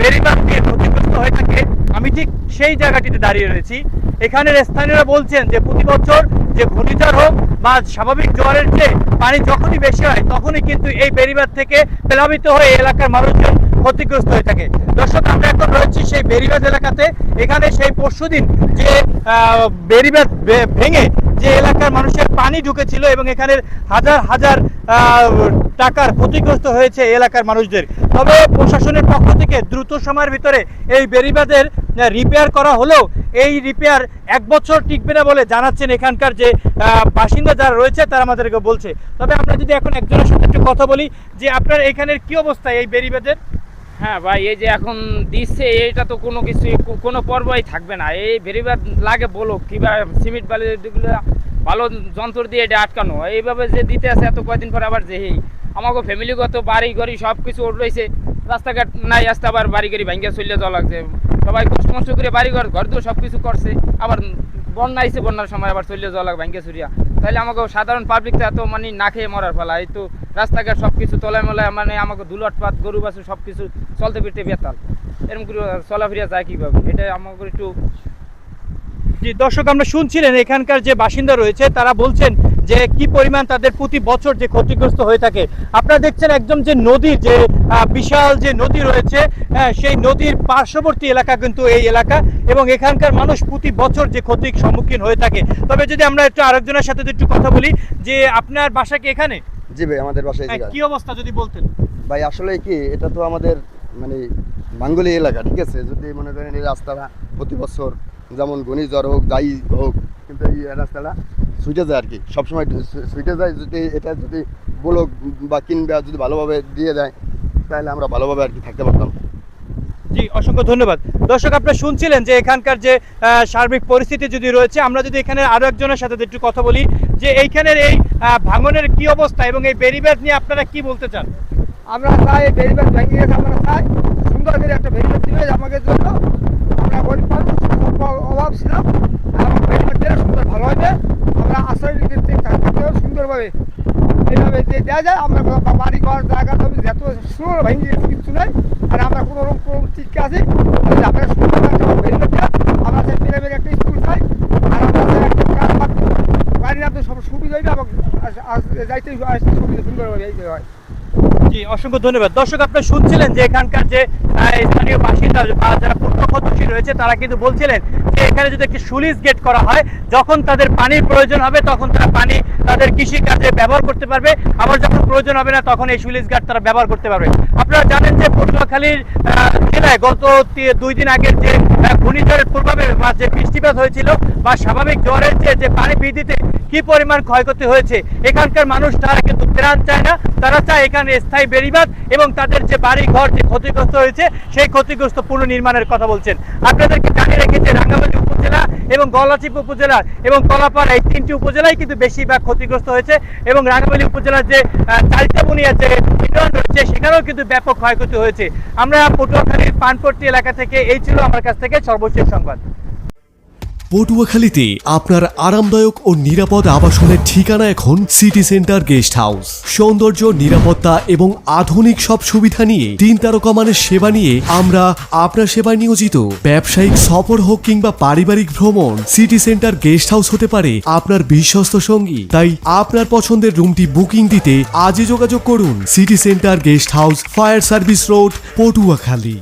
বেড়িবাঁধ দিয়ে ক্ষতিগ্রস্ত হয়ে থাকে। আমি ঠিক সেই জায়গাটিতে দাঁড়িয়ে রয়েছি। এখানের স্থানীয়রা বলছেন যে প্রতি বছর যে ঘূর্ণিঝড় হোক বা স্বাভাবিক জোয়ারের চেয়ে পানি যখনই বেশি হয়, তখনই কিন্তু এই বেড়িবাঁধ থেকে প্লাবিত হয়ে এলাকার মানুষজন ক্ষতিগ্রস্ত হয়ে থাকে। দর্শক, আমরা এখন রয়েছি সেই বেড়িবাঁধ এলাকাতে। এখানে সেই পরশুদিন যে বেড়িবাঁধ ভেঙে যে এলাকার মানুষের পানি ঢুকেছিল এবং এখানের হাজার হাজার টাকার ক্ষতিগ্রস্ত হয়েছে এলাকার মানুষদের। তবে প্রশাসনের পক্ষ থেকে দ্রুত সময়ের ভিতরে এই বেরিবাদের রিপেয়ার করা হলেও এই রিপেয়ার এক বছর টিকবে না বলে জানাচ্ছেন এখানকার যে বাসিন্দা যারা রয়েছে তারা আমাদেরকে বলছে। তবে আমরা যদি এখন একজনের সাথে একটু কথা বলি যে আপনার এখানের কি অবস্থা এই বেড়িবাঁধের? হ্যাঁ ভাই, এই যে এখন দিচ্ছে এটা তো কোনো কিছু কোনো পর্বই থাকবে না। এই বেরিবাদ লাগে বলো কিবা সিমেন্ট বালি এগুলো ভালো যন্ত্র দিয়ে এটা আটকানো। এইভাবে যে দিতে আছে, এত কয়দিন পর আবার যে এই আমাকে ফ্যামিলিগত বাড়ি ঘড়ি সব কিছু রয়েছে। রাস্তাঘাট নাই, আসতে আবার বাড়ি গাড়ি ভাঙ্গিয়া চলে যাওয়া লাগছে। সবাই কষ্ট মষ্ট করে বাড়ি ঘর ঘর তো সব কিছু করছে। আবার বন্যা আইছে, বন্যার সময় আবার চলে যাওয়া লাগবে, ভাঙ্গিয়া চুরিয়া। তাহলে আমাকে সাধারণ পাবলিক তো এত মানে না খেয়ে মরার পালা। এই তো রাস্তাঘাট সব কিছু তলায় মলায় মানে আমাকে দুলট পাত গরু বাছু সব কিছু চলতে ফিরতে বেতাল। এরকম করে চলাফেরা যায় কীভাবে? এটা আমাকে একটু জি, দর্শক, আমরা শুনছিলেন এখানকার যে বাসিন্দা রয়েছে, তারা বলছেন যে কি পরিমাণ তাদের প্রতি বছর যে ক্ষতিগ্রস্ত হয়ে থাকে। আপনারা দেখছেন একদম যে নদী যে বিশাল যে নদী রয়েছে হ্যাঁ, সেই নদীর পার্শ্ববর্তী এলাকা কিন্তু এই এলাকা এবং এখানকার মানুষ প্রতি বছর যে ক্ষতির সম্মুখীন হয়ে থাকে। তবে যদি আমরা একটু আরেকজনের সাথে একটু কথা বলি যে আপনার বাসা কি এখানে? জি ভাই আমাদের বাসায় হ্যাঁ, কি অবস্থা যদি বলতেন? ভাই আসলে কি এটা তো আমাদের মানে বাঙ্গুলি এলাকা ঠিক আছে? যদি মনে করেন এই রাস্তাটা প্রতি বছর যেমন ঘূর্ণিঝড় হোক যাই হোক কিন্তু এই রাস্তাটা সুইটে যায় আর কি। সবসময় সুইটে যায় যদি এটা যদি বলো বা কিনবে যদি ভালোভাবে দিয়ে দেয় তাহলে আমরা ভালোভাবে আর কি থাকতে পারতাম। জি অসংখ্য ধন্যবাদ। দর্শক আপনারা শুনছিলেন যে এখানকার যে আহ, সার্বিক পরিস্থিতি যদি রয়েছে আমরা যদি এখানে আরও একজনের সাথে একটু কথা বলি যে এইখানের এই ভাঙনের কি অবস্থা এবং এই বেরিবেদ নিয়ে আপনারা কি বলতে চান? আমরা চাই বেরিবাদ ভেঙে গেছে আমরা চাই সুন্দর করে একটা বেরিবাদ দিবে আমাদের জন্য আমরা গরিব মানুষ অ- অভাব ছিলাম এবং বেরিবাদ দিলে সুন্দর ভালো হবে আমরা আশ্রয় নিতে ঠিক থাকতে হবে এইভাবে দিয়ে দেওয়া যায় আমরা বাড়ি ঘর, জায়গা সব যত সুন্দর ভেঙে গেছে কিছু নাই। আর আমরা কোনো রকম কোনো ঠিক আছে। বেরিবাদ দেওয়া আমরা সেই প্রাইভেট একটা স্কুল চাই আর আমরা একটা কাজ পাচ্ছি গাড়ির আপনার সব সুবিধা হবে এবং যাইতে আসতে সুবিধা সুন্দরভাবে এই হয়। জি, অসংখ্য ধন্যবাদ। দর্শক আপনারা শুনছিলেন যে এখানকার যে স্থানীয় বাসিন্দা বা যারা প্রত্যক্ষদর্শী রয়েছে, তারা কিন্তু বলছিলেন যে এখানে যদি একটি সুলিস গেট করা হয়, যখন তাদের পানির প্রয়োজন হবে, তখন তারা পানি তাদের কৃষি কাজে ব্যবহার করতে পারবে। আবার যখন প্রয়োজন হবে না, তখন এই সুলিস গেট তারা ব্যবহার করতে পারবে। আপনারা জানেন যে পটুয়াখালীর জেলায় গত দুই দিন আগের যে ঘূর্ণিঝড়ের প্রভাবে বা যে বৃষ্টিপাত হয়েছিল বা স্বাভাবিক জ্বরের যে যে পানি বৃদ্ধিতে কি পরিমাণ ক্ষয়ক্ষতি হয়েছে, এখানকার মানুষ তারা কিন্তু ত্রাণ চায় না। তারা চায় এখানে স্থায়ী বেড়িবাদ এবং তাদের যে বাড়ি ঘর যে ক্ষতিগ্রস্ত হয়েছে, সেই ক্ষতিগ্রস্ত পুনর্নির্মাণের কথা বলছেন। আপনাদেরকে জানিয়ে রেখেছে, রাঙ্গামাটি এবং গলাচিপ উপজেলা এবং কলাপাড়া এই তিনটি উপজেলায় কিন্তু বেশিরভাগ ক্ষতিগ্রস্ত হয়েছে এবং রাঙ্গামাটি উপজেলার যে চারিতাবুনিয়া যে ইউনিয়ন রয়েছে, সেখানেও কিন্তু ব্যাপক ক্ষয়ক্ষতি হয়েছে। আমরা পটুয়াখালীর পানপট্টি এলাকা থেকে, এই ছিল আমার কাছ থেকে সর্বশেষ সংবাদ। পটুয়াখালীতে আপনার আরামদায়ক ও নিরাপদ আবাসনের ঠিকানা এখন সিটি সেন্টার গেস্ট হাউস। সৌন্দর্য, নিরাপত্তা এবং আধুনিক সব সুবিধা নিয়ে তিন তারকা মানের সেবা নিয়ে আমরা আপনার সেবায় নিয়োজিত। ব্যবসায়িক সফর হোক কিংবা পারিবারিক ভ্রমণ, সিটি সেন্টার গেস্ট হাউস হতে পারে আপনার বিশ্বস্ত সঙ্গী। তাই আপনার পছন্দের রুমটি বুকিং দিতে আজই যোগাযোগ করুন city centre guest house fire service road, Patuakhali.